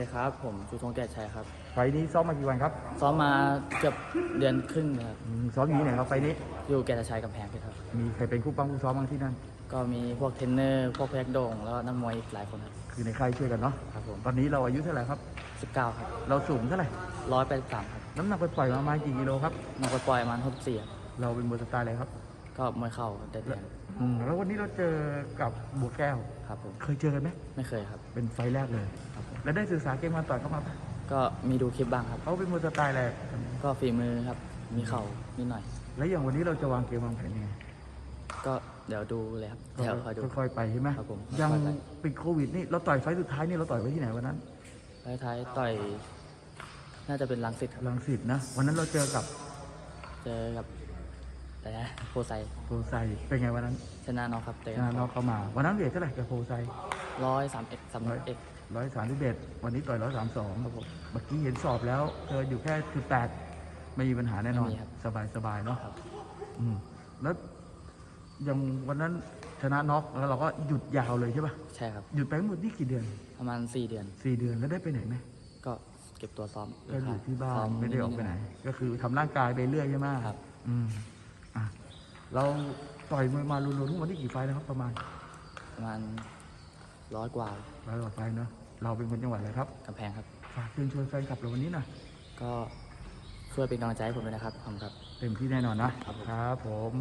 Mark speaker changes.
Speaker 1: สวัสดีครับผมชูธงแก่ชัยครับ
Speaker 2: ไฟล์นี้ซ้อมมากี่วันครับ
Speaker 1: ซ้อมมาเกือบเดือนครึ่งนะครับ
Speaker 2: อืมซ้อมอยู่ที่ไหนครับไฟล์นี้
Speaker 1: อยู่แก่ชัยกำแพงเพชรครับ
Speaker 2: มีใครเป็นคู่ปั้มคู่ซ้อมบ้างที่นั่น
Speaker 1: ก็มีพวกเทรนเนอร์ พวกแพกโด่งแล้วก็นักมวยอีกหลายคนครับ
Speaker 2: คือในค่ายช่วยกันเนาะ
Speaker 1: ครับผม
Speaker 2: ตอนนี้เราอายุเท่าไหร่ครับ
Speaker 1: 19 ครับ
Speaker 2: เราสูงเท่าไหร่
Speaker 1: 183ครับ
Speaker 2: น้ำหนักไปปล่อยๆมาประมาณกี่กิโลครับ
Speaker 1: นักปล่อยๆมัน64ครับ
Speaker 2: เราเป็นมวยสไตล์อะไรครับ
Speaker 1: ก็มวยเข่าแต่แดง
Speaker 2: อืมแล้ววันนี้เราเจอกับบัวแก้ว
Speaker 1: ครับผม
Speaker 2: เคยเจอกันไหม
Speaker 1: ไม่เคยครับ
Speaker 2: เป็นไฟล์แรกเลย
Speaker 1: ครับผม
Speaker 2: แล้วได้ศึกษาเกมมาต่อยเข้ามาปะ
Speaker 1: ก็มีดูคลิปบ้างครับ
Speaker 2: เขาเป็นมวยสไตล์อะไร
Speaker 1: ก็ฝีมือครับมีเข่านิดหน่อย
Speaker 2: แล้วอย่างวันนี้เราจะวางเกมวางแผนยังไง
Speaker 1: ก็เดี๋ยวดูเลยครับเดี๋ยวคอยดู
Speaker 2: ค่อยๆไปใช่ไหม
Speaker 1: ครับผม
Speaker 2: ยัง
Speaker 1: ค่อยๆไป
Speaker 2: ปิดโควิดนี่เราต่อยไฟล์สุดท้ายนี่เราต่อยไว้ที่ไหนวันนั้น
Speaker 1: ท้ายๆต่อย น่าจะเป็นลังสิตครับ
Speaker 2: ลังสิตนะ วันนั้นเราเจอกับ
Speaker 1: เจอกับอะไรนะโพไซ
Speaker 2: โพไซเป็นไงวันนั้น
Speaker 1: ชนะน็อกครับแต่
Speaker 2: ชนะน็อกเข้ามา วันนั้นเหรียญเท่าไหร่กับโพไซ
Speaker 1: ร้อยสามเอ็ดสามเอ็ด
Speaker 2: ร้อยสามสิบเอ็ดวันนี้ต่อยร้อยสามสอง
Speaker 1: ครับผม
Speaker 2: เมื่อกี้เห็นสอบแล้วเธออยู่แค่จุดแปดไม่มีปัญหาแน่นอน
Speaker 1: ไม่มีครับ
Speaker 2: สบายสบายๆเนาะ
Speaker 1: ครับ
Speaker 2: อืมแล้วยังวันนั้นชนะน็อกแล้วเราก็หยุดยาวเลยใช่ป่ะ
Speaker 1: ใช่ครับ
Speaker 2: หยุดไปทั้งหมดนี่กี่เดือน
Speaker 1: ประมาณสี่เดือน
Speaker 2: สี่เดือนแล้วได้ไปไหนไหม
Speaker 1: ก็เก็บตัวซ้อม
Speaker 2: ก็อยู่ที่บ้า
Speaker 1: ซ้
Speaker 2: น
Speaker 1: ม
Speaker 2: ไม่ได้ออกไปไหน ก็คือทำร่างกายไปเรื่อยใช่ไหม
Speaker 1: ครับ
Speaker 2: อืมอะเราต่อยมวยมารวมๆทั้งหมดนี่กี่ไฟล์นะครับ ประมาณ
Speaker 1: ประมาณ ร้อยกว่า
Speaker 2: ร้อยกว่าไฟล์เนาะเราเป็นคนจังหวัดอะไรครับ
Speaker 1: กำแพงครับ
Speaker 2: ฝากเชิญชวนแฟนคลับเราวันนี้หน่อย
Speaker 1: ก็ช่วยเป็นกำลังใจให้ผมด้วยนะครับขอบคุณครับ
Speaker 2: เต็มที่แน่นอนนะครับครับผม